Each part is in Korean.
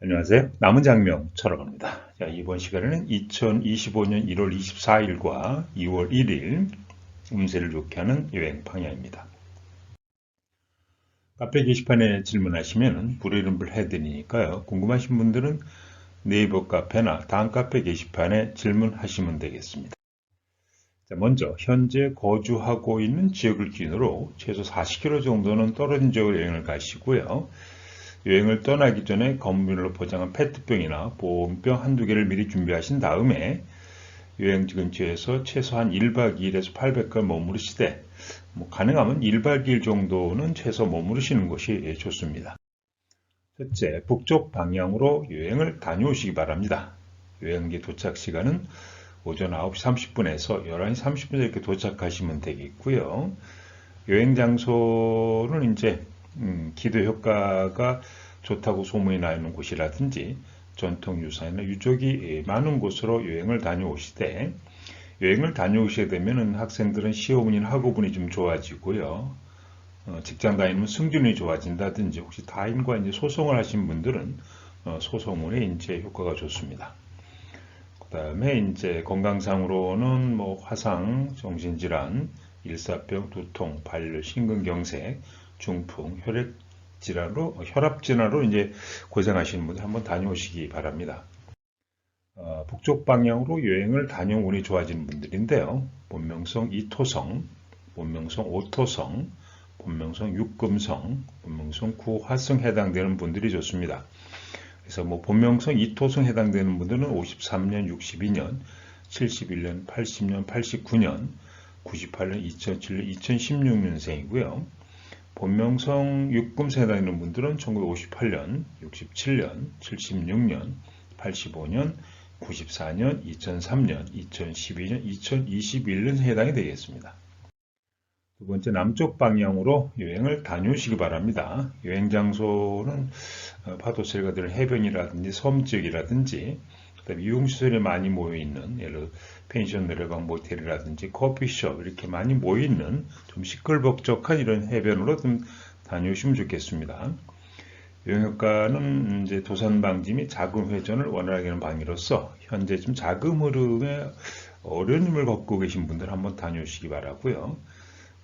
안녕하세요. 남은 장명 철학합니다. 자, 이번 시간에는 2025년 1월 24일과 2월 1일 운세를 좋게 하는 여행 방향입니다. 카페 게시판에 질문하시면 불이름을 해드리니까요. 궁금하신 분들은 네이버 카페나 다음 카페 게시판에 질문하시면 되겠습니다. 자, 먼저 현재 거주하고 있는 지역을 기준으로 최소 40km 정도는 떨어진 지역으로 여행을 가시고요. 여행을 떠나기 전에 건물로 포장한 페트병이나 보온병 한두 개를 미리 준비하신 다음에 여행지 근처에서 최소한 1박 2일에서 800걸 머무르시되 뭐 가능하면 1박 2일 정도는 최소 머무르시는 것이 좋습니다. 첫째, 북쪽 방향으로 여행을 다녀오시기 바랍니다. 여행지 도착 시간은 오전 9시 30분에서 11시 30분에 이렇게 도착하시면 되겠고요. 여행 장소는 이제 음, 기도 효과가 좋다고 소문이 나 있는 곳이라든지 전통 유산이나 유적이 많은 곳으로 여행을 다녀오시되 여행을 다녀오시게 되면 학생들은 시험이나 학업운이 좀 좋아지고요. 어, 직장 다니면 승진이 좋아진다든지 혹시 타인과 이제 소송을 하신 분들은 어, 소송운의 인체 효과가 좋습니다. 그 다음에 이제 건강상으로는 뭐 화상, 정신질환, 일사병, 두통, 발열, 심근경색, 중풍, 혈액 질환으로 혈압 질환으로 이제 고생하시는 분들 한번 다녀오시기 바랍니다. 어, 북쪽 방향으로 여행을 다녀온 운이 좋아지는 분들인데요. 본명성 이토성, 본명성 오토성, 본명성 육금성, 본명성 구화성 해당되는 분들이 좋습니다. 그래서 뭐 본명성 이토성 해당되는 분들은 53년, 62년, 71년, 80년, 89년, 98년, 2007년, 2016년생이고요. 본명성 육금세 다니는 분들은 1958년, 67년, 76년, 85년, 94년, 2003년, 2012년, 2021년 해당이 되겠습니다. 두 번째 남쪽 방향으로 여행을 다녀오시기 바랍니다. 여행 장소는 파도세가 들 해변이라든지 섬 지역이라든지 그다음에 이용시설이 많이 모여있는 예를 들어 펜션 내려방 모텔이라든지 커피숍 이렇게 많이 모여있는 좀 시끌벅적한 이런 해변으로 좀 다녀오시면 좋겠습니다. 여행효과는 이제 도산 방지 및 자금 회전을 원활하게 하는 방위로서 현재 좀 자금 흐름에 어려움을 겪고 계신 분들 한번 다녀오시기 바라고요.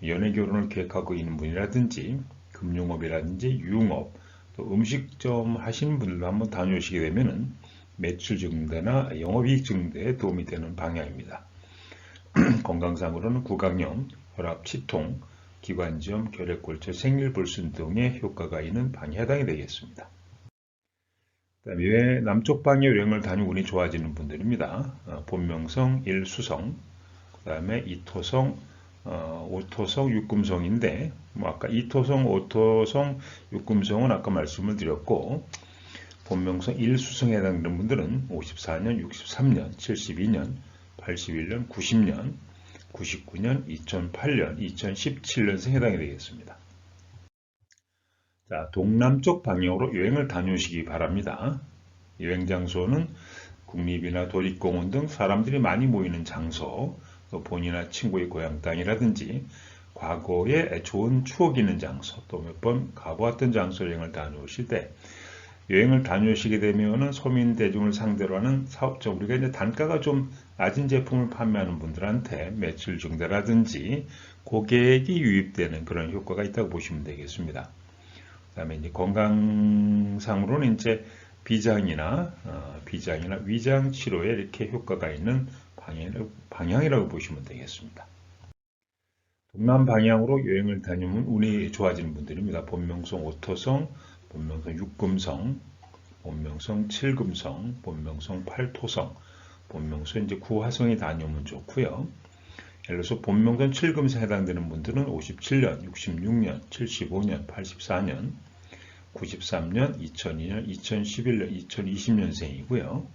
연애 결혼을 계획하고 있는 분이라든지 금융업이라든지 유흥업 또 음식점 하시는 분들도 한번 다녀오시게 되면은 매출 증대나 영업이익 증대에 도움이 되는 방향입니다. 건강상으로는 구강염, 혈압, 치통, 기관지염, 결핵골절, 생일불순 등의 효과가 있는 방에 해당이 되겠습니다. 그다음에 남쪽 방에 여행을 다니고 운이 좋아지는 분들입니다. 어, 본명성, 일수성, 그 다음에 이토성, 어, 오토성, 육금성인데 뭐 아까 이토성, 오토성, 육금성은 아까 말씀을 드렸고 본명성 1수성에 해당되는 분들은 54년, 63년, 72년, 81년, 90년, 99년, 2008년, 2017년생 해당이 되겠습니다. 자, 동남쪽 방향으로 여행을 다녀오시기 바랍니다. 여행 장소는 국립이나 도립공원 등 사람들이 많이 모이는 장소, 또 본인이나 친구의 고향 땅이라든지 과거에 좋은 추억이 있는 장소, 또 몇 번 가보았던 장소 여행을 다녀오실 때 여행을 다녀오시게 되면은 서민 대중을 상대로 하는 사업적 우리가 이제 단가가 좀 낮은 제품을 판매하는 분들한테 매출 증대라든지 고객이 유입되는 그런 효과가 있다고 보시면 되겠습니다. 그 다음에 이제 건강상으로는 이제 비장이나 어, 비장이나 위장 치료에 이렇게 효과가 있는 방향이라고 보시면 되겠습니다. 동남 방향으로 여행을 다니면 운이 좋아지는 분들입니다. 본명성, 오토성, 본명성 6금성, 본명성 7금성, 본명성 8토성, 본명성 이제 9화성이 다녀오면 좋고요. 예를 들어서 본명성 7금성에 해당되는 분들은 57년, 66년, 75년, 84년, 93년, 2002년, 2011년, 2020년생이고요.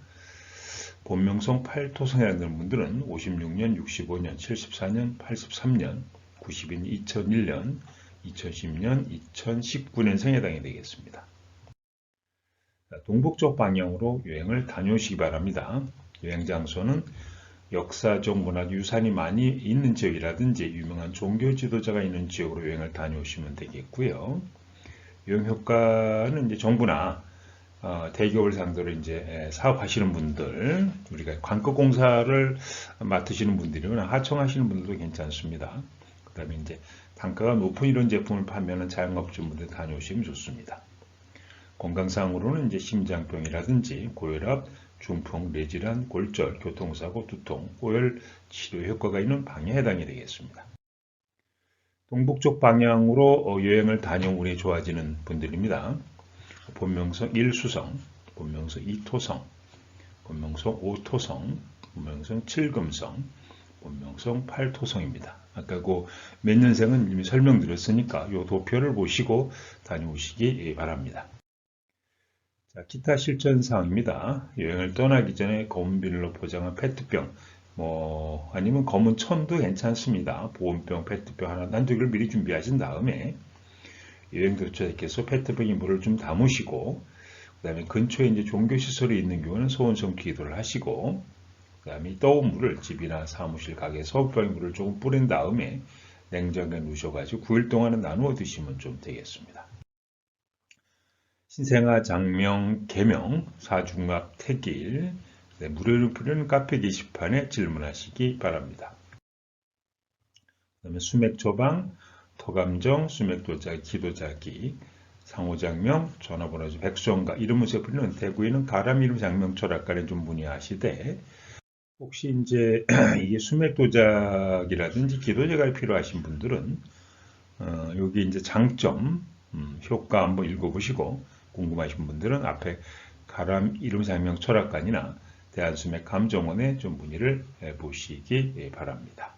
본명성 8토성에 해당되는 분들은 56년, 65년, 74년, 83년, 92년, 2001년, 2010년, 2019년생에 해당이 되겠습니다. 동북쪽 방향으로 여행을 다녀오시기 바랍니다. 여행 장소는 역사적 문화 유산이 많이 있는 지역이라든지 유명한 종교 지도자가 있는 지역으로 여행을 다녀오시면 되겠고요. 여행 효과는 이제 정부나 어, 대기업을 상대로 이제 에, 사업하시는 분들, 우리가 관건공사를 맡으시는 분들이거나 하청하시는 분들도 괜찮습니다. 그 다음에 이제 단가가 높은 이런 제품을 판매하는 자영업주분들 다녀오시면 좋습니다. 건강상으로는 이제 심장병이라든지 고혈압, 중풍, 뇌질환, 골절, 교통사고, 두통, 고열 치료 효과가 있는 방에 해당이 되겠습니다. 동북쪽 방향으로 어, 여행을 다녀온 운이 좋아지는 분들입니다. 본명성 1수성, 본명성 2토성, 본명성 5토성, 본명성 7금성, 본명성 8토성입니다. 아까 그 몇 년생은 이미 설명드렸으니까 요 도표를 보시고 다녀오시기 바랍니다. 자, 기타 실전 사항입니다. 여행을 떠나기 전에 검은 비닐로 포장한 페트병, 뭐 아니면 검은 천도 괜찮습니다. 보온병, 페트병 하나, 한두 개를 미리 준비하신 다음에 여행 도착해서 페트병에 물을 좀 담으시고 그 다음에 근처에 이제 종교시설이 있는 경우는 소원성 기도를 하시고 그 다음에 떠온 물을 집이나 사무실 가게에 서병에 물을 조금 뿌린 다음에 냉장고에 넣으셔가지고 9일 동안은 나누어 드시면 좀 되겠습니다. 신생아 장명 개명 사중갑 태길 네, 무료로 부르는 카페 게시판에 질문하시기 바랍니다. 그 다음에 수맥 처방, 토감정, 수맥 도자기, 기도자기, 상호장명, 전화번호 백수원가 이름으로 부르는 대구에는 가람 이름 장명 철학관에 좀 문의하시되 혹시 이제 이게 수맥 도자기라든지 기도자가 필요하신 분들은 어, 여기 이제 장점, 음, 효과 한번 읽어보시고 궁금하신 분들은 앞에 가람 이름 장명 철학관이나 대한수맥 감정원에 좀 문의를 해 보시기 바랍니다.